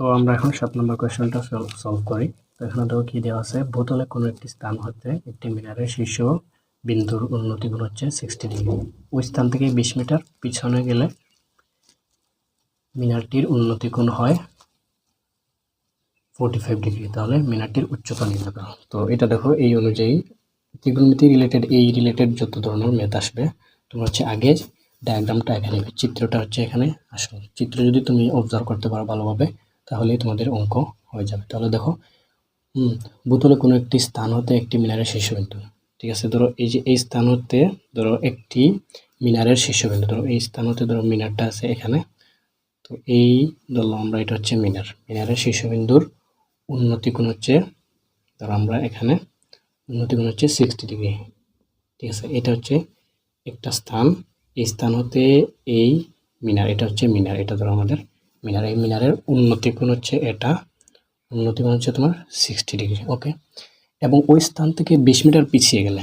তো আমরা এখন সাত নম্বর কোয়েশ্চেনটা সলভ করি। তো এখানে দেখো কি দেওয়া আছে? বোতলে কোনো একটি স্থান হতে একটি মিনারের শীর্ষ বিন্দুর উন্নতি গুণ হচ্ছে সিক্সটি ডিগ্রি ওই স্থান থেকে বিশ মিটার পিছনে গেলে মিনারটির উন্নতি কোণ হয় ফোরটি ফাইভ ডিগ্রি তাহলে মিনারটির উচ্চতা নির্ণয় তো এটা দেখো এই অনুযায়ী ত্রিগুণমিতি রিলেটেড এই রিলেটেড যত ধরনের ম্যাথ আসবে, তোমার হচ্ছে আগে ডায়াগ্রামটা এখানে, চিত্রটা হচ্ছে এখানে। আসো। চিত্র যদি তুমি অবজার্ভ করতে পারো ভালোভাবে তাহলেই তোমাদের অঙ্ক হয়ে যাবে। তাহলে দেখো বোতলে কোনো একটি স্থান হতে একটি মিনারের শীর্ষবিন্দু। ঠিক আছে, ধরো এই যে এই স্থান হতে ধরো একটি মিনারের শীর্ষবিন্দু। ধরো এই স্থান হতে ধরো মিনারটা আছে এখানে। তো এই ধরলাম আমরা, এটা হচ্ছে মিনার। মিনারের শীর্ষবিন্দুর উন্নতি কোণ হচ্ছে, ধরো আমরা এখানে, উন্নতি কোণ হচ্ছে সিক্সটি ডিগ্রি ঠিক আছে, এটা হচ্ছে একটা স্থান। এই স্থান হতে এই মিনার, এটা হচ্ছে মিনার, এটা ধরো আমাদের মিনার এই মিনারের উন্নতি কোণ হচ্ছে এটা। উন্নতি কোণ হচ্ছে তোমার সিক্সটি ডিগ্রি ওকে এবং ওই স্থান থেকে বিশ মিটার পিছিয়ে গেলে,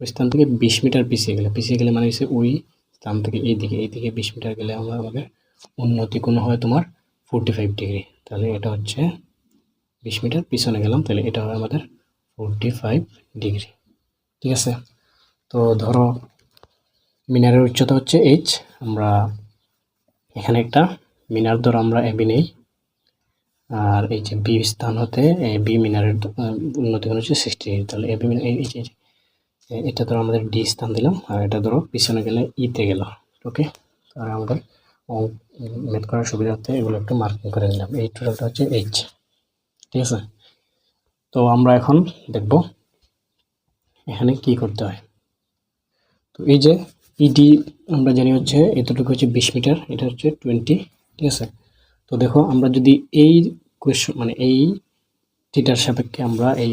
ওই স্থান থেকে বিশ মিটার পিছিয়ে গেলে পিছিয়ে গেলে মানে হচ্ছে ওই স্থান থেকে এই দিকে এই দিকে বিশ মিটার গেলে আমরা আমাদের উন্নতি কোণ হয় তোমার ফোরটি ফাইভ ডিগ্রি তাহলে এটা হচ্ছে বিশ মিটার পিছনে গেলাম, তাহলে এটা হবে আমাদের ফোরটি ফাইভ ডিগ্রি ঠিক আছে? তো ধরো, মিনারের উচ্চতা হচ্ছে এইচ আমরা এখানে একটা মিনার ধরো আমরা এবি নেই আর এই যে বি স্থান হতে বি মিনারের উন্নতি হচ্ছে সিক্সটি তাহলে এবি মিনার, এই যে এটা ধরো আমাদের ডি স্থান দিলাম, আর এটা ধরো পিছনে গেলে ইতে গেল, ওকে? আর আমাদের মেথ করার সুবিধার্থে এগুলো একটু মার্কিং করে নিলাম। এই টোটালটা হচ্ছে এইচ ঠিক আছে? তো আমরা এখন দেখব এখানে কি করতে হয়। তো এই যে ইডি আমরা জানি হচ্ছে এতটুকু হচ্ছে বিশ মিটার, এটা হচ্ছে টোয়েন্টি ঠিক আছে? তো দেখো, আমরা যদি এই কোয়েশন মানে এই থিটার সাপেক্ষে আমরা এই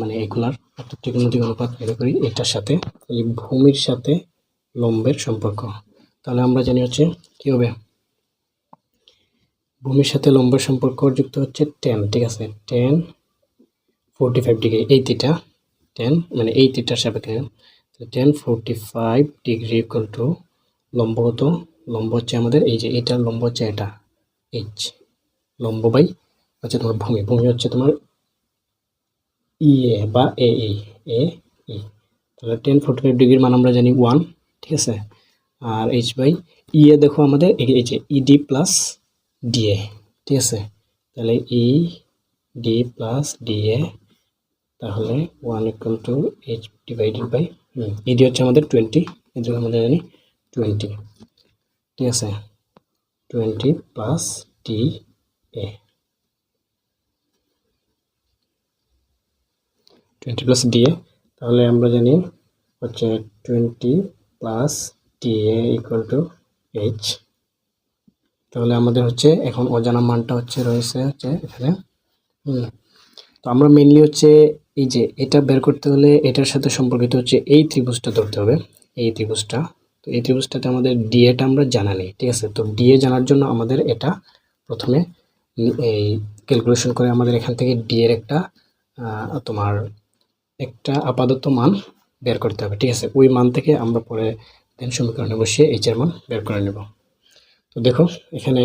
মানে এইগুলার অর্থাৎ ত্রিকোণমিতিক অনুপাত বের করি, এটার সাথে, এই ভূমির সাথে লম্বের সম্পর্ক। তাহলে আমরা জানি হচ্ছে, কি হবে? ভূমির সাথে লম্বের সম্পর্ক যুক্ত হচ্ছে টেন ঠিক আছে? টেন ফোরটি ফাইভ ডিগ্রি এই থিটা টেন মানে এই থিটার সাপেক্ষে tan forty five degree equal to লম্ব কত লম্ব হচ্ছে আমাদের, এই যে এটার লম্ব হচ্ছে এটা এইচ লম্ব বাই হচ্ছে তোমার ভূমি ভূমি হচ্ছে তোমার ই এ বা এ ই এ ই তাহলে টেন ফোর্টি ফাইভ ডিগ্রির মান আমরা জানি ওয়ান ঠিক আছে? আর এইচ বাই ই এ দেখো আমাদের, এই যে ইডি প্লাস ডিএ ঠিক আছে? তাহলে ই ডি প্লাস ডিএ তাহলে one equal to H divided by ED হচ্ছে আমাদের টোয়েন্টি জন্য আমাদের জানি টোয়েন্টি ঠিক আছে? Twenty plus D A twenty plus DA তাহলে আমরা জানি হচ্ছে twenty plus DA equal to H তাহলে আমাদের হচ্ছে এখন অজানা মানটা হচ্ছে রয়েছে হচ্ছে এখানে তো আমরা মেনলি হচ্ছে এই যে এটা বের করতে হলে এটার সাথে সম্পর্কিত হচ্ছে এই ত্রিভুজটা ধরতে হবে, এই ত্রিভুজটা। তো এই ত্রিভুজটাতে আমাদের ডিএটা আমরা জানা নেই, ঠিক আছে? তো ডিএ জানার জন্য আমাদের এটা প্রথমে এই ক্যালকুলেশন করে আমাদের এখান থেকে ডি এর একটা তোমার একটা আপাতত মান বের করতে হবে, ঠিক আছে? ওই মান থেকে আমরা পরে দেন সমীকরণে বসিয়ে এইচ এর মান বের করে নেব। তো দেখো, এখানে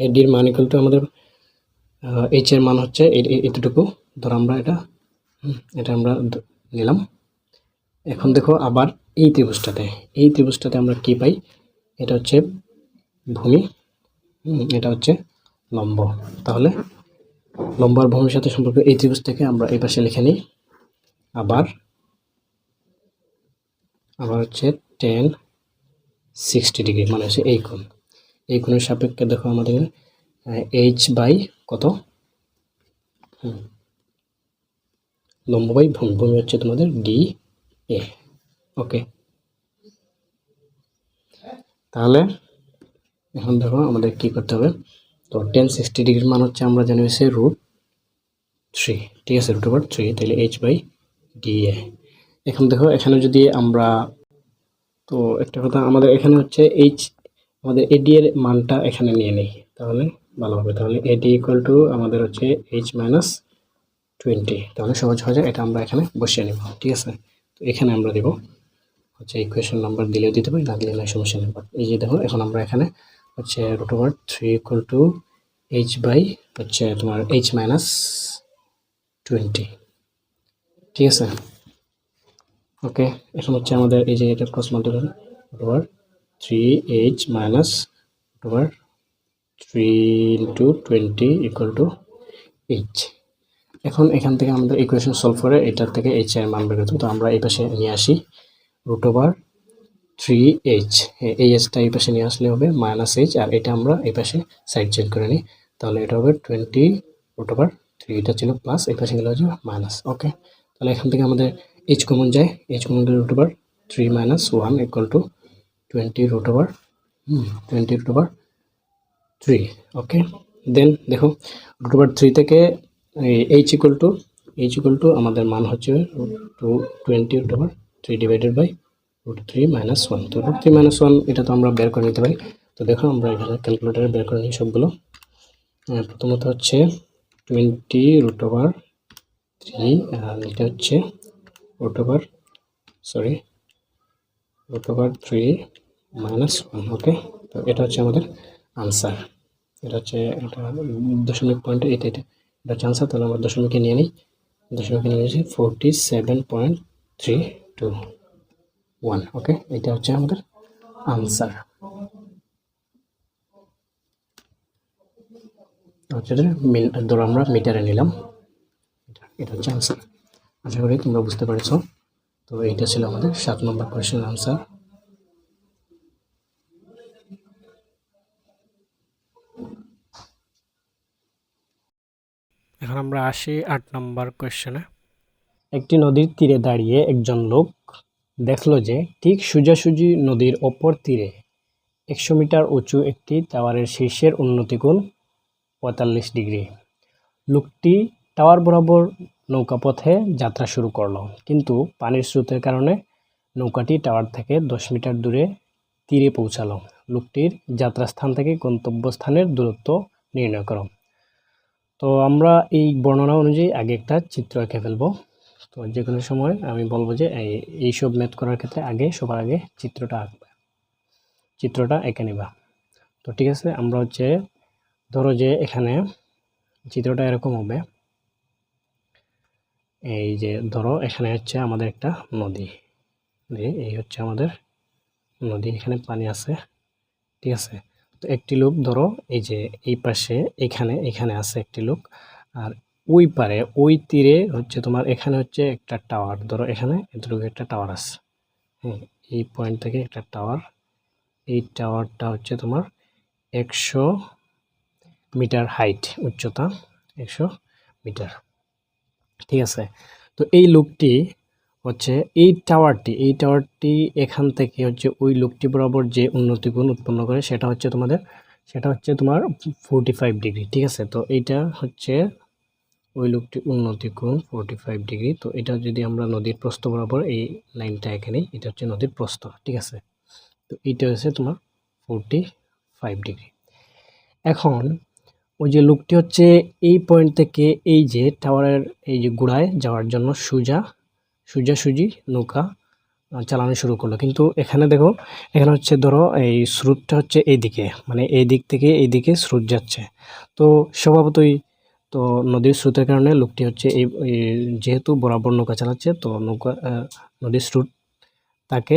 এডির মান ইকুয়াল টু আমাদের এইচ এর মান হচ্ছে এ- এ- এতটুকু। ধর আমরা এটা এটা আমরা নিলাম। এখন দেখো আবার এই ত্রিভুজটাতে। এই ত্রিভুজটাতে আমরা কি পাই? এটা হচ্ছে ভূমি এটা হচ্ছে লম্ব। তাহলে লম্ব আর ভূমির সাথে সম্পর্ক এই ত্রিভুজ থেকে আমরা এই পাশে লিখে নিই। আবার আবার হচ্ছে টেন সিক্সটি ডিগ্রি মানে হচ্ছে এই কোণ। এই কোণের সাপেক্ষে দেখো আমাদের এইচ বাই কত? লম্ব বাই ভূমি। ভূমি হচ্ছে তোমাদের ডি এ ওকে তাহলে এখন দেখো আমাদের কি করতে হবে? তো টেন সিক্সটি ডিগ্রির মান হচ্ছে আমরা জানি হচ্ছে রুট থ্রি ঠিক আছে রুট ওভার থ্রি তাহলে এইচ বাই ডি এ এখন দেখো এখানে যদি আমরা তো একটা কথা আমাদের এখানে হচ্ছে এইচ আমাদের এডি এর মানটা এখানে নিয়ে নেই। তাহলে ভালো হবে। তাহলে এডি ইকুয়াল টু আমাদের হচ্ছে এইচ মাইনাস টোয়েন্টি তাহলে সহজ হয়ে যায় এটা আমরা এখানে বসিয়ে নেব। ঠিক আছে? তো এখানে আমরা দেব হচ্ছে ইকুয়েশন নাম্বার দিলেও দিতে পারি, না দিলে নাই, সমস্যা নেই। But এই যে দেখো, এখন আমরা এখানে হচ্ছে root over three equal to H by হচ্ছে তোমার এইচ মাইনাস টোয়েন্টি ঠিক আছে? ওকে এখন হচ্ছে আমাদের এই যে এটা cross multiply root over three H minus root over three into twenty equal to H এখন এখান থেকে আমাদের ইকুয়েশন সলভ করে এটার থেকে এইচ এর মান বের তো আমরা এই পাশে নিয়ে আসি। রুট ওভার থ্রি এইচ এই এইচটা এই পাশে নিয়ে আসলে হবে মাইনাস এইচ আর এটা আমরা এই পাশে সাইড চেঞ্জ করে নিই। তাহলে এটা হবে টোয়েন্টি রুট ওভার থ্রি এটা ছিল প্লাস এই পাশে গেলে হচ্ছে মাইনাস ওকে তাহলে এখান থেকে আমাদের এইচ কমন যায়। এইচ কমন গেলে root over three minus one equal to twenty root over twenty root over three okay then দেখো রুট ওভার থ্রি থেকে H equal to H equal to আমাদের মান হচ্ছে to twenty root over three divided by root three minus one তো root three minus one এটা তো আমরা বের করে নিতে পারি। তো দেখো আমরা এখানে ক্যালকুলেটারে বের করে নিই সবগুলো। প্রথমত হচ্ছে টোয়েন্টি রুট ওভার থ্রি আর এটা হচ্ছে root over sorry root over three minus one okay তো এটা হচ্ছে আমাদের আনসার এটা হচ্ছে, এটা দশমিক পয়েন্ট এটা এটা। এটা হচ্ছে আনসার তাহলে আমরা দশমিকে নিয়ে নিই। দশমিকে নিয়ে নিয়েছি forty seven point three two one okay এটা হচ্ছে আমাদের আনসার হচ্ছে ধরো আমরা মিটারে নিলাম। এটা- এটা হচ্ছে আনসার আশা করি তোমরা বুঝতে পেরেছ। তো এইটা ছিল আমাদের সাত নম্বর কোয়েশ্চেন আনসার এখন আমরা আসি আট নম্বর কোয়েশ্চেনে। একটি নদীর তীরে দাঁড়িয়ে একজন লোক দেখল যে ঠিক সোজাসুজি নদীর ওপর তীরে একশো মিটার উঁচু একটি টাওয়ারের শীর্ষের উন্নতিকোণ পঁয়তাল্লিশ ডিগ্রি। লোকটি টাওয়ার বরাবর নৌকাপথে যাত্রা শুরু করল, কিন্তু পানির স্রোতের কারণে নৌকাটি টাওয়ার থেকে দশ মিটার দূরে তীরে পৌঁছালো। লোকটির যাত্রাস্থান থেকে গন্তব্যস্থানের দূরত্ব নির্ণয় করো। তো আমরা এই বর্ণনা অনুযায়ী আগে একটা চিত্র এঁকে ফেলব। তো যে কোনো সময় আমি বলব যে এই, এইসব ম্যাথ করার ক্ষেত্রে আগে, সবার আগে চিত্রটা আঁকবে। চিত্রটা এঁকে নিবা। তো ঠিক আছে, আমরা হচ্ছে ধরো যে এখানে চিত্রটা এরকম হবে। এই যে ধরো এখানে হচ্ছে আমাদের একটা নদী। এই এই হচ্ছে আমাদের নদী, এখানে পানি আছে। ঠিক আছে? তো একটি লোক ধরো, এই যে এই পাশে, এখানে এখানে আছে একটি লোক আর ওই পারে, ওই তীরে হচ্ছে তোমার, এখানে হচ্ছে একটা টাওয়ার ধরো এখানে এতটুকু একটা টাওয়ার আছে। হ্যাঁ এই পয়েন্ট থেকে একটা টাওয়ার এই টাওয়ারটা হচ্ছে তোমার একশো মিটার হাইট উচ্চতা একশো মিটার ঠিক আছে? তো এই লোকটি হচ্ছে এই টাওয়ারটি এই টাওয়ারটি এখান থেকে হচ্ছে ওই লোকটি বরাবর যে উন্নতি গুণ উৎপন্ন করে সেটা হচ্ছে তোমাদের, সেটা হচ্ছে তোমার ফোরটি ফাইভ ডিগ্রি ঠিক আছে? তো এইটা হচ্ছে ওই লোকটি উন্নতি কোণ ফোরটি ফাইভ ডিগ্রি তো এটা যদি আমরা নদীর প্রস্থ বরাবর এই লাইনটা এখানে এটা হচ্ছে নদীর প্রস্থ, ঠিক আছে? তো এইটা হচ্ছে তোমার ফোরটি ফাইভ ডিগ্রি এখন ওই যে লোকটি হচ্ছে এই পয়েন্ট থেকে এই যে টাওয়ারের এই যে গোড়ায় যাওয়ার জন্য সোজা সোজাসুজি নৌকা চালানো শুরু করল। কিন্তু এখানে দেখো, এখানে হচ্ছে ধরো এই স্রোতটা হচ্ছে এইদিকে মানে এই দিক থেকে এই দিকে স্রোত যাচ্ছে। তো স্বভাবতই তো নদীর স্রোতের কারণে লোকটি হচ্ছে এই এই যেহেতু বরাবর নৌকা চালাচ্ছে, তো নৌকা নদীর স্রোত তাকে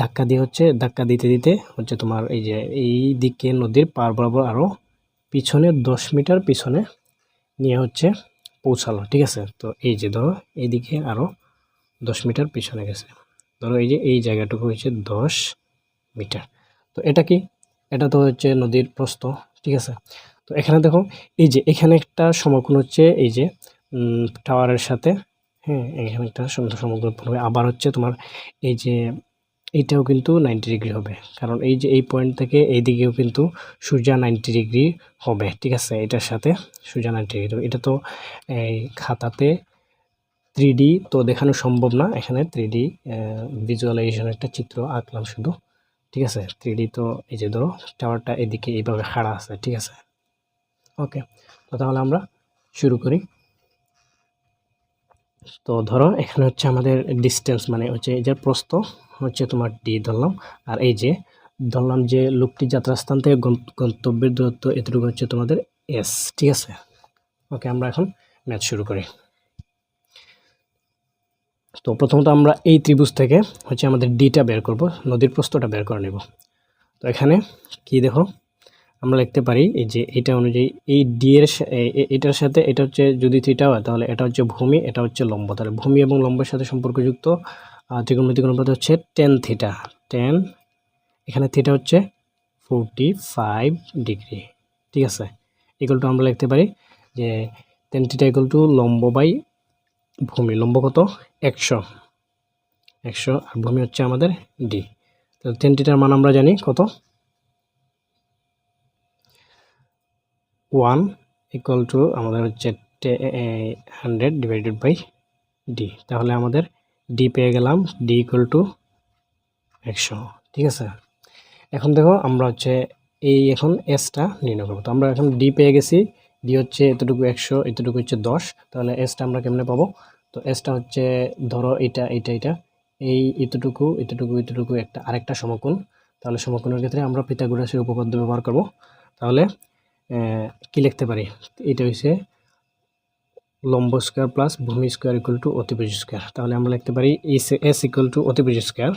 ধাক্কা দিয়ে হচ্ছে, ধাক্কা দিতে দিতে হচ্ছে তোমার এই যে এই দিকে নদীর পার বরাবর আরও পিছনে দশ মিটার পিছনে নিয়ে হচ্ছে পৌঁছালো, ঠিক আছে? তো এই যে ধরো, এইদিকে আরও দশ মিটার পিছনে গেছে। ধরো এই যে এই জায়গাটুকু হচ্ছে দশ মিটার। তো এটা কি? এটা তো হচ্ছে নদীর প্রস্থ, ঠিক আছে? তো এখানে দেখো, এই যে এখানে একটা সমকোণ হচ্ছে এই যে টাওয়ারের সাথে হ্যাঁ এখানে একটা সুন্দর হবে আবার হচ্ছে তোমার এই যে এইটাও কিন্তু নাইনটি ডিগ্রি হবে। কারণ এই যে, এই পয়েন্ট থেকে এই দিকেও কিন্তু সূর্যা নাইনটি ডিগ্রি হবে, ঠিক আছে? এটার সাথে সূর্যা নাইনটি ডিগ্রি এটা তো এই খাতাতে থ্রি তো দেখানো সম্ভব না। এখানে থ্রি ডি ভিজুয়ালাইজেশন একটা চিত্র আঁকলাম শুধু, ঠিক আছে? থ্রি তো এই যে ধরো টাওয়ারটা এদিকে এইভাবে খাড়া আছে, ঠিক আছে? ওকে তো তাহলে আমরা শুরু করি। তো ধরো, এখানে হচ্ছে আমাদের ডিস্টেন্স মানে হচ্ছে এই যে প্রস্থ, হচ্ছে তোমার ডি ধরলাম। আর এই যে ধরলাম যে লোকটি যাত্রাস্থান থেকে গন্তব্যের দূরত্ব এতটুকু হচ্ছে তোমাদের এস ঠিক আছে? ওকে আমরা এখন ম্যাথ শুরু করি। তো প্রথমত আমরা এই ত্রিভুজ থেকে হচ্ছে আমাদের ডিটা বের করব, নদীর প্রস্তটা বের করে নেব। তো এখানে কি দেখো? আমরা লিখতে পারি এই যে এটা অনুযায়ী এই ডি এর এটার সাথে এটা হচ্ছে যদি থিটা হয় তাহলে এটা হচ্ছে ভূমি, এটা হচ্ছে লম্ব। তাহলে ভূমি এবং লম্বের সাথে সম্পর্কযুক্ত ত্রিকোণমিতিক অনুপাত হচ্ছে টেন থিটা টেন এখানে থিটা হচ্ছে ফোরটি ফাইভ ডিগ্রি ঠিক আছে? ইকুয়াল টু আমরা লিখতে পারি যে টেন থিটা ইকুয়াল টু লম্ব বাই ভূমি। লম্ব কত? একশো। একশো আর ভূমি হচ্ছে আমাদের ডি তো টেন থিটার মান আমরা জানি কত? ওয়ান ইকুয়াল টু আমাদের হচ্ছে হান্ড্রেড ডিভাইডেড বাই ডি তাহলে আমাদের ডি পেয়ে গেলাম ডি ইকুয়াল টু একশো, ঠিক আছে? এখন দেখো আমরা হচ্ছে এই এখন এসটা নির্ণয় করব। তো আমরা এখন ডি পেয়ে গেছি ডি হচ্ছে এতটুকু একশো, এতটুকু হচ্ছে দশ। তাহলে এসটা আমরা কেমনে পাবো? তো এসটা হচ্ছে ধরো এটা এটা এটা এই এতটুকু এতটুকু এতটুকু একটা আরেকটা সমকোণ। তাহলে সমকোণের ক্ষেত্রে আমরা পিথাগোরাসের উপপাদ্য ব্যবহার করব। তাহলে কি লিখতে পারি? এটা হচ্ছে লম্ব স্কোয়ার প্লাস ভূমি স্কোয়ার ইকুয়াল টু অতিভুজ স্কোয়ার তাহলে আমরা লিখতে পারি এস এস ইকুয়াল টু অতিভুজ square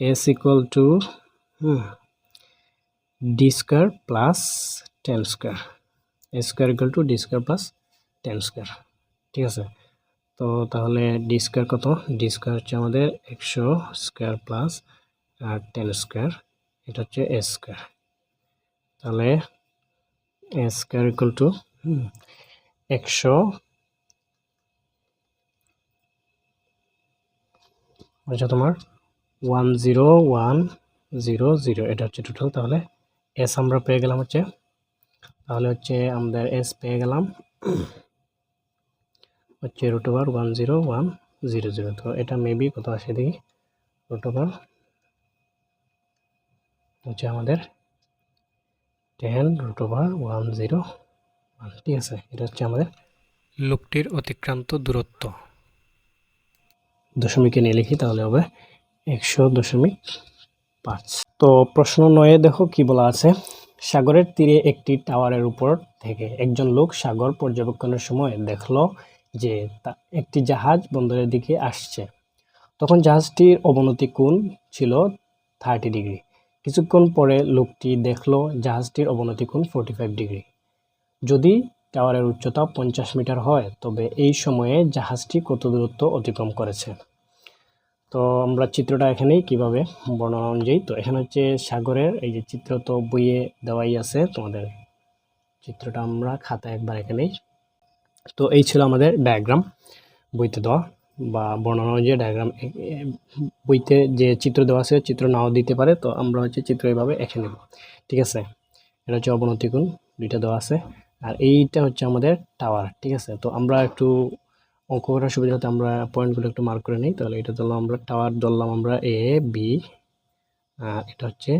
S equal to D square plus ten square A square equal to D square plus ten square ঠিক আছে? তো তাহলে ডি স্কোয়ার কত? ডি স্কোয়ার হচ্ছে আমাদের একশো স্কোয়ার প্লাস আর টেন স্কোয়ার এটা হচ্ছে এ স্কোয়ার তাহলে স্কোয়ার ইকুয়াল টু একশো আচ্ছা তোমার one zero one zero zero, এটা হচ্ছে টোটাল তাহলে এস আমরা পেয়ে গেলাম হচ্ছে, তাহলে হচ্ছে আমাদের এস পেয়ে গেলাম, হচ্ছে root over one zero one zero zero তো এটা মেবি কত আসে দেখি রুট ওভার হচ্ছে আমাদের ten root over one zero one ঠিক আছে, এটা হচ্ছে আমাদের লোকটির অতিক্রান্ত দূরত্ব। দশমিকে নিয়ে লিখি, তাহলে হবে একশো দশমিক পাঁচ। তো প্রশ্ন নয়ে দেখো কি বলা আছে, সাগরের তীরে একটি টাওয়ারের উপর থেকে একজন লোক সাগর পর্যবেক্ষণের সময় দেখল যে তা একটি জাহাজ বন্দরের দিকে আসছে। তখন জাহাজটির অবনতি কোণ ছিল থার্টি ডিগ্রি কিছুক্ষণ পরে লোকটি দেখল জাহাজটির অবনতি কোণ ফোরটি ফাইভ ডিগ্রি যদি টাওয়ারের উচ্চতা পঞ্চাশ মিটার হয়, তবে এই সময়ে জাহাজটি কত দূরত্ব অতিক্রম করেছে? তো আমরা চিত্রটা এখানেই কীভাবে বর্ণনা অনুযায়ী তো এখানে হচ্ছে সাগরের এই যে চিত্র তো বইয়ে দেওয়াই আছে তোমাদের। চিত্রটা আমরা খাতায় একবার এখানেই। তো এই ছিল আমাদের ডায়াগ্রাম বইতে দেওয়া। বা বর্ণনা অনুযায়ী ডায়াগ্রাম বইতে যে চিত্র দেওয়া আছে, চিত্র নাও দিতে পারে, তো আমরা হচ্ছে চিত্র এইভাবে এঁকে নেব। ঠিক আছে? এটা হচ্ছে অবনতি কোণ, দুইটা দেওয়া আছে। আর এইটা হচ্ছে আমাদের টাওয়ার ঠিক আছে? তো আমরা একটু অঙ্ক করার সুবিধাতে আমরা পয়েন্টগুলো একটু মার্ক করে নিই, তাহলে এটা ধরলাম আমরা টাওয়ার ধরলাম আমরা এ বি আর এটা হচ্ছে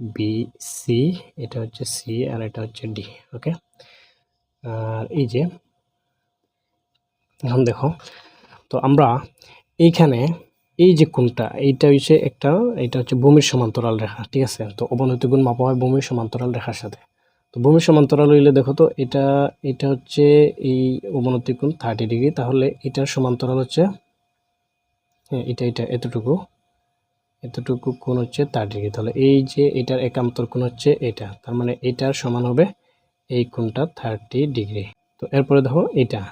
বি সি এটা হচ্ছে সি আর এটা হচ্ছে ডি ওকে আর এই যে, এখন দেখো তো আমরা এইখানে এই যে কোনটা এইটা হচ্ছে একটা এটা হচ্ছে ভূমির সমান্তরাল রেখা, ঠিক আছে? তো অবনতি গুণ মাপা হয় ভূমির সমান্তরাল রেখার সাথে। তো ভূমির সমান্তরাল হইলে দেখো তো, এটা এটা হচ্ছে এই অবনতি কোণ থার্টি ডিগ্রি তাহলে এটার সমান্তরাল হচ্ছে হ্যাঁ এটা এটা, এতটুকু এতটুকু কোণ হচ্ছে থার্টি ডিগ্রি তাহলে এই যে এটার একান্তর কোণ হচ্ছে এটা, তার মানে এটার সমান হবে এই কোণটা থার্টি ডিগ্রি তো এরপরে দেখো এটা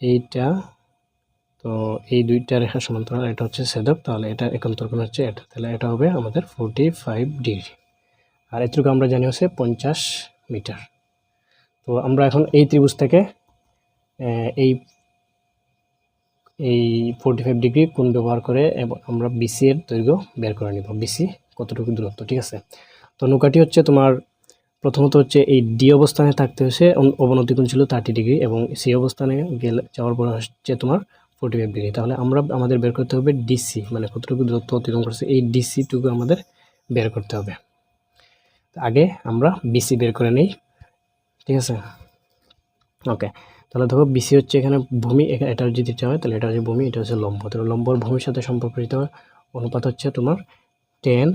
এইটা তো এই দুইটা রেখা সমান্তরাল, এটা হচ্ছে সেদক তাহলে এটা একান্তর কোণ হচ্ছে এটা। তাহলে এটা হবে আমাদের ফোরটি ফাইভ ডিগ্রি। আর এটুকু আমরা জানি হচ্ছে পঞ্চাশ মিটার। তো আমরা এখন এই ত্রিভুজ থেকে এই এই ফোরটি ফাইভ ডিগ্রি কোণ ব্যবহার করে এবং, আমরা বিসি এর দৈর্ঘ্য বের করে নিব। বিসি কতটুকু দূরত্ব, ঠিক আছে? তো নৌকাটি হচ্ছে তোমার, প্রথমত হচ্ছে এই ডি অবস্থানে থাকতে অন- অবনতি কোণ ছিল থার্টি ডিগ্রি এবং সি অবস্থানে গেলে, যাওয়ার পর হচ্ছে তোমার ফোরটি ফাইভ ডিগ্রি তাহলে আমরা আমাদের বের করতে হবে ডিসি মানে কতটুকু দূরত্ব অতিক্রম করছে এই ডিসিটুকু আমাদের বের করতে হবে। আগে আমরা বিসি বের করে নিই, ঠিক আছে? ওকে তাহলে দেখো বিসি হচ্ছে এখানে ভূমি এটা যদি দিতে হয়, তাহলে এটা হচ্ছে ভূমি, এটা হচ্ছে লম্ব। তাহলে লম্বর ভূমির সাথে সম্পর্কিত অনুপাত হচ্ছে তোমার টেন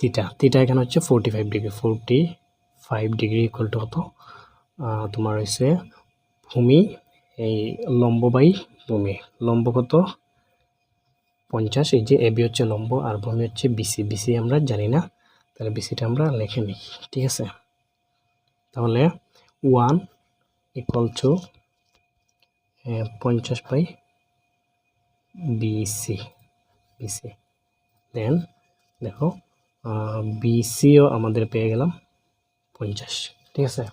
তিটা তিটা এখানে হচ্ছে forty five degree forty five degree equal to কত? তোমার হচ্ছে ভূমি এই লম্ব বাই ভূমি। লম্ব কত? পঞ্চাশ। এই যে এবি হচ্ছে লম্ব আর ভূমি হচ্ছে বিসি। বিসি আমরা জানি না। তাহলে বিসিটা আমরা লিখে নিই, ঠিক আছে? তাহলে ওয়ান ইকুয়াল টু পঞ্চাশ বাই বিসি। বিসি। দেন দেখো বিসিও আমাদের পেয়ে গেলাম পঞ্চাশ, ঠিক আছে?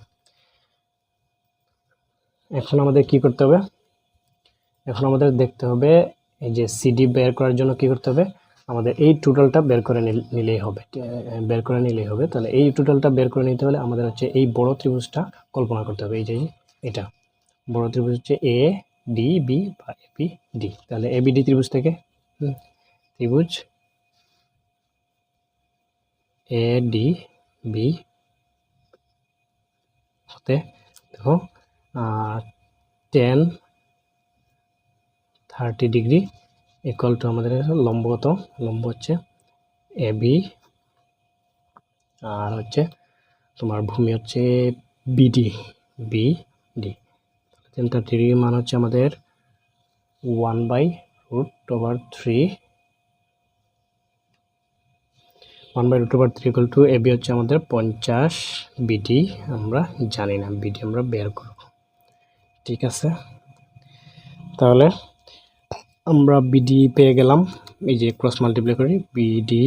এখন আমাদের কি করতে হবে? এখন আমাদের দেখতে হবে এই যে সিডি বের করার জন্য কি করতে হবে? আমাদের এই টোটালটা বের করে নিল- নিলেই হবে। বের করে নিলেই হবে। তাহলে এই টোটালটা বের করে নিতে হলে আমাদের হচ্ছে এই বড় ত্রিভুজটা কল্পনা করতে হবে। এই যে এটা। বড় ত্রিভুজ হচ্ছে এ ডি বি বা এপি ডি তাহলে এ ডি ত্রিভুজ থেকে? ত্রিভুজ এ ডি বি হতে দেখো tan thirty degree equal to আমাদের লম্ব কত? লম্ব হচ্ছে এ বি আর হচ্ছে তোমার ভূমি হচ্ছে BD B D tan thirty degree মান হচ্ছে আমাদের one by root over three one by root over three equal to AB হচ্ছে আমাদের পঞ্চাশ বিডি আমরা জানি না বিডি আমরা বের করব। ঠিক আছে। তাহলে আমরা বিডি পেয়ে গেলাম। এই যে ক্রস মাল্টিপ্লাই করি বিডি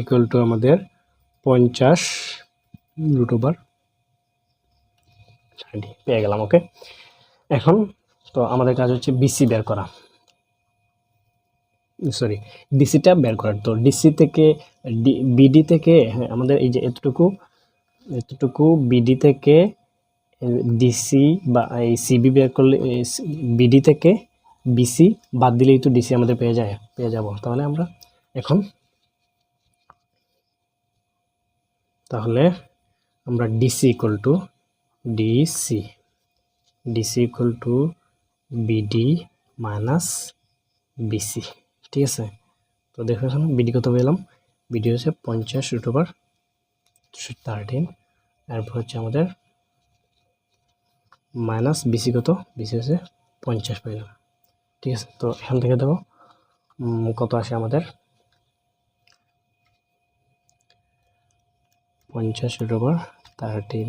ইকুয়াল টু আমাদের পঞ্চাশ রুট ওভার পেয়ে গেলাম ওকে এখন তো আমাদের কাজ হচ্ছে বিসি বের করা। সরি ডিসিটা বের করার তো ডিসি থেকে বিডি থেকে হ্যাঁ আমাদের এই যে এতটুকু এতটুকু বিডি থেকে ডিসি বা এই সিবি বের করলে বিডি থেকে বিসি বাদ দিলেই তো ডিসি আমাদের পেয়ে যায়, পেয়ে যাব। তাহলে আমরা এখন তাহলে আমরা DC equal to DC DC equal to BD minus BC ঠিক আছে? তো দেখো এখানে বিডি কত পেলাম? বিডি হচ্ছে পঞ্চাশ রুট ওভার থার্টিন এরপর হচ্ছে আমাদের মাইনাস বিসি কত? বিসি হচ্ছে পঞ্চাশ পেলাম ঠিক আছে, তো এখান থেকে দেখো কত আসে আমাদের? পঞ্চাশ রুট ওভার থার্টিন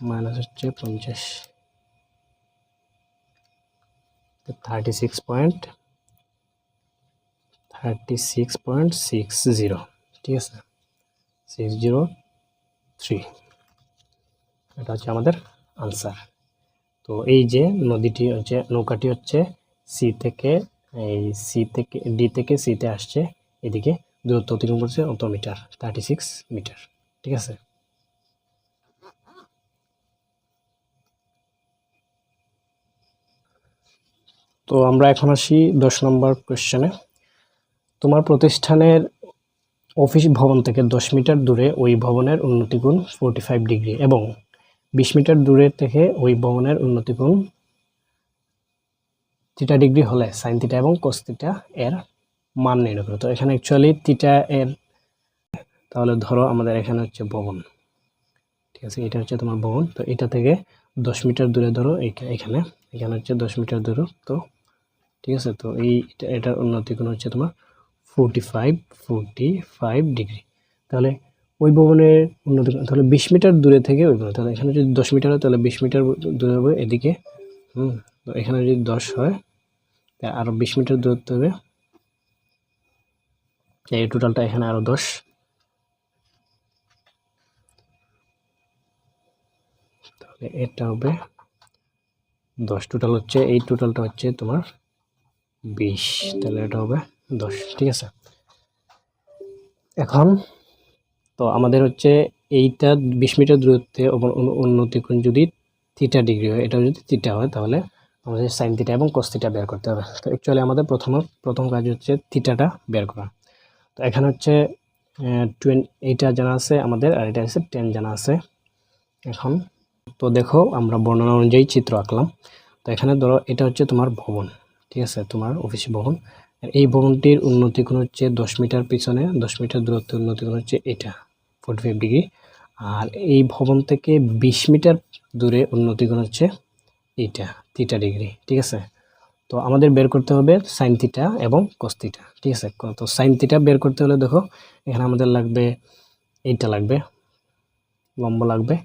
মাইনাস হচ্ছে পঞ্চাশ। Thirty six point thirty six point six zero ঠিক আছে সিক্স জিরো থ্রি এটা হচ্ছে আমাদের আনসার তো এই যে নদীটি হচ্ছে, নৌকাটি হচ্ছে সি থেকে, এই সি থেকে ডি থেকে সিতে আসছে, এদিকে দূরত্ব অতিক্রম করছে অত মিটার থার্টি সিক্স মিটার, ঠিক আছে? তো আমরা এখন আসি দশ নম্বর কোয়েশ্চেনে তোমার প্রতিষ্ঠানের অফিস ভবন থেকে দশ মিটার দূরে ওই ভবনের উন্নতিগুণ ফোরটি ফাইভ ডিগ্রি এবং বিশ মিটার দূরে থেকে ওই ভবনের উন্নতিগুণ থিটা ডিগ্রি হলে সাইন থিটা এবং কোস এর মান নির্ণয় তো এখানে অ্যাকচুয়ালি থিটা এর, তাহলে ধরো আমাদের এখানে হচ্ছে ভবন। ঠিক আছে, এটা হচ্ছে তোমার ভবন। তো এটা থেকে দশ মিটার দূরে ধরো, এইখা- এখানে এখানে হচ্ছে দশ মিটার দূর, তো ঠিক আছে, তো এই এটা, এটার উন্নতি কোণ হচ্ছে তোমার forty five forty five degree তাহলে ওই ভবনের উন্নতি তাহলে বিশ মিটার দূরে থেকে ওই ভবন, তাহলে এখানে যদি দশ মিটার হয়, তাহলে বিশ মিটার দূরে হবে এদিকে। হুম, তো এখানে যদি দশ হয় তা আরও বিশ মিটার দূরত্ব হবে। এই টোটালটা এখানে আরও দশ। তাহলে এটা হবে দশ, টোটাল হচ্ছে, এই টোটালটা হচ্ছে তোমার বিশ, তাহলে এটা হবে দশ, ঠিক আছে? এখন তো আমাদের হচ্ছে এইটা বিশ মিটার দূরত্বে উন্নতি কোণ যদি থিটা ডিগ্রি হয় এটা যদি থিটা হয়, তাহলে আমাদের সাইন থিটা এবং কস বের করতে হবে। তো অ্যাকচুয়ালি আমাদের প্রথম প্রথম কাজ হচ্ছে থিটাটা বের করা। তো এখানে হচ্ছে টুয়েন এইটা জানা আছে আমাদের আর এটা আছে টেন জানা আছে এখন। তো দেখো আমরা বর্ণনা অনুযায়ী চিত্র আঁকলাম। তো এখানে ধরো এটা হচ্ছে তোমার ভবন, ঠিক আছে? তোমার অফিস ভবন। এই ভবনটির উন্নতি কোণ হচ্ছে দশ মিটার পিছনে, দশ মিটার দূরত্ব উন্নতি কোণ হচ্ছে এটা। Forty five degree. আর এই ভবন থেকে বিশ মিটার দূরে উন্নতি কোণ হচ্ছে এইটা, থিটা ডিগ্রি, ঠিক আছে? তো আমাদের বের করতে হবে সাইন থিটা এবং কস থিটা, ঠিক আছে? তো সাইন থিটা বের করতে হলে দেখো, এখানে আমাদের লাগবে, এইটা লাগবে, লম্ব লাগবে,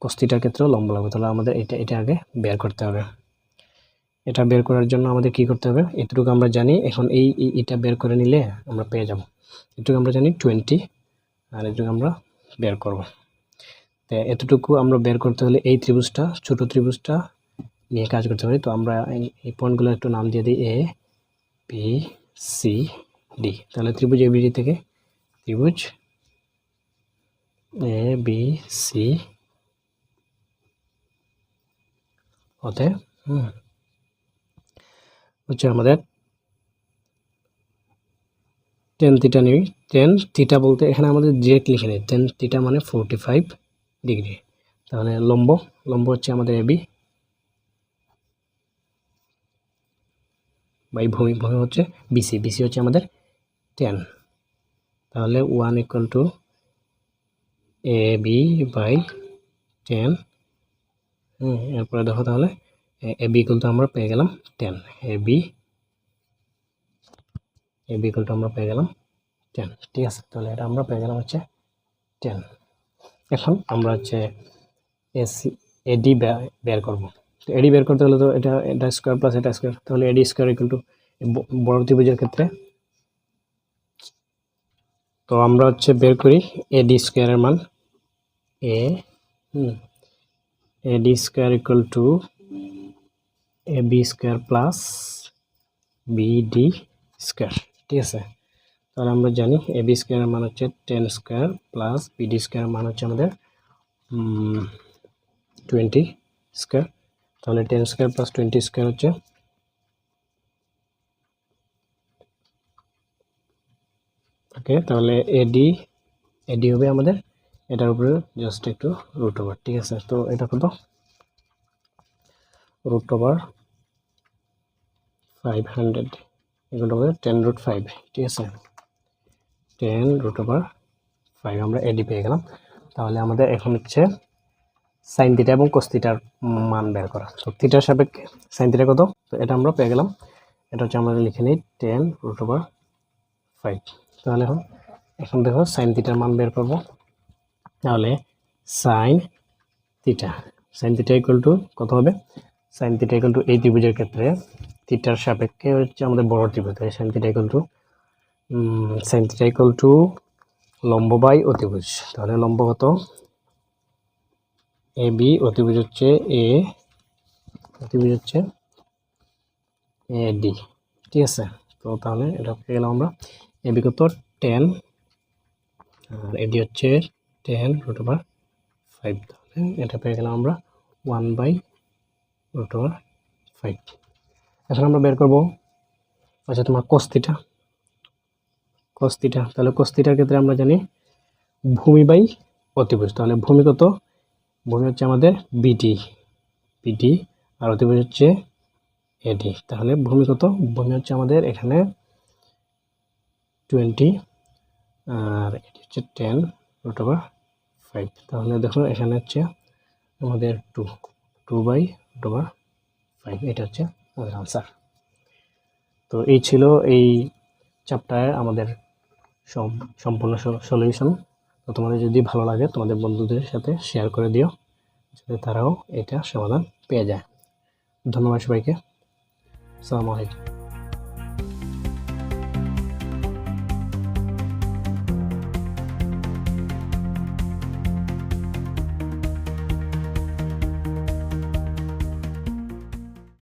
কস থিটার ক্ষেত্রেও লম্ব লাগবে, তাহলে আমাদের এটা এটা আগে বের করতে হবে। এটা বের করার জন্য আমাদের কি করতে হবে? এটুকু আমরা জানি, এখন এই, এই- এটা বের করে নিলে আমরা পেয়ে যাব। এটুকু আমরা জানি, টোয়েন্টি আর এটুকু আমরা বের করব। তো এতটুকু আমরা বের করতে হলে এই ত্রিভুজটা, ছোট ত্রিভুজটা নিয়ে কাজ করতে পারি তো আমরা এই- পয়েন্টগুলো একটু নাম দিয়ে দিই এ বি সি ডি তাহলে ত্রিভুজ এবিডি থেকে ত্রিভুজ এ বি সি হতে হচ্ছে আমাদের টেন থিটা নিই টেন থিটা বলতে এখানে আমাদের ডিরেক্ট লিখে নিই টেন থিটা মানে ফোরটি ফাইভ ডিগ্রি তাহলে লম্ব লম্ব হচ্ছে আমাদের এবি বাই ভূমি ভূমি হচ্ছে বিসি বিসি হচ্ছে আমাদের টেন তাহলে one equal to A B by ten hmm এরপরে দেখো তাহলে, এ বি ইকুয়াল টু আমরা পেয়ে গেলাম ten A B A B equal to আমরা পেয়ে গেলাম টেন ঠিক আছে, তাহলে এটা আমরা পেয়ে গেলাম হচ্ছে টেন এখন আমরা হচ্ছে এসি এডি বের করব। তো এডি বের করতে হলে তো এটা এটা স্কোয়ার প্লাস এটা স্কোয়ার তাহলে এডি স্কোয়ার ইকুয়াল টু বড় ত্রিভুজের ক্ষেত্রে তো আমরা হচ্ছে বের করি এডি স্কোয়ারের মান। A AD square equal to A B square plus BD square ঠিক আছে? তাহলে আমরা জানি এ বি স্কোয়ারের মান হচ্ছে টেন স্কোয়ার প্লাস বিডি স্কোয়ারের মান হচ্ছে আমাদের টোয়েন্টি স্কোয়ার তাহলে ten square plus twenty square হচ্ছে ওকে তাহলে এডি এডি হবে আমাদের, এটার উপরে জাস্ট একটু রুট ওভার ঠিক আছে? তো এটা কত? রুট ওভার ফাইভ হান্ড্রেড এগুলো হবে টেন রুট ফাইভ ঠিক আছে? টেন রুট ওভার ফাইভ আমরা এডি পেয়ে গেলাম। তাহলে আমাদের এখন হচ্ছে সাইন থিটা এবং কোস্তিটার মান বের করা। তো থিটার সাপেক্ষে সাইন থিটা কত? তো এটা আমরা পেয়ে গেলাম। এটা হচ্ছে আমরা লিখে নিই টেন রুট ওভার ফাইভ তাহলে এখন এখন দেখো সাইন থিটার মান বের করব। তাহলে sine theta sine theta equal to কত হবে? সাইন থিটা ইকুয়াল টু এই ত্রিভুজের ক্ষেত্রে থিটার সাপেক্ষে হচ্ছে আমাদের বড় ত্রিভুজ তাই sine theta equal to sine theta equal to লম্ব বাই অতিভুজ তাহলে লম্ব কত? এ বি অতিভুজ হচ্ছে এ অতিভুজ হচ্ছে এ ডি ঠিক আছে? তো তাহলে এটা পেয়ে গেলাম আমরা। এ বি কত? টেন আর এডি হচ্ছে টেন রুট ওভার ফাইভ তাহলে এটা পেয়ে গেলাম আমরা one by root over five এখন আমরা বের করব। আচ্ছা তোমার কস্তিটা। কস্তিটা, তাহলে কস্তিটার ক্ষেত্রে আমরা জানি ভূমি বাই অতিভুজ। তাহলে ভূমি কত? ভূমি হচ্ছে আমাদের বিটি বিটি আর অতিভুজ হচ্ছে এডি তাহলে ভূমি কত? ভূমি হচ্ছে আমাদের এখানে টোয়েন্টি আর এটি হচ্ছে টেন রুট ফাইভ তাহলে দেখো, এখানে হচ্ছে আমাদের two two by root five এটা হচ্ছে আমাদের আনসার তো এই ছিল এই চ্যাপ্টারের আমাদের সব সম্পূর্ণ সলিউশন তো তোমাদের যদি ভালো লাগে তোমাদের বন্ধুদের সাথে শেয়ার করে দিও, যাতে তারাও এটা সমাধান পেয়ে যায়। ধন্যবাদ সবাইকে। সালামু আলাইকুম।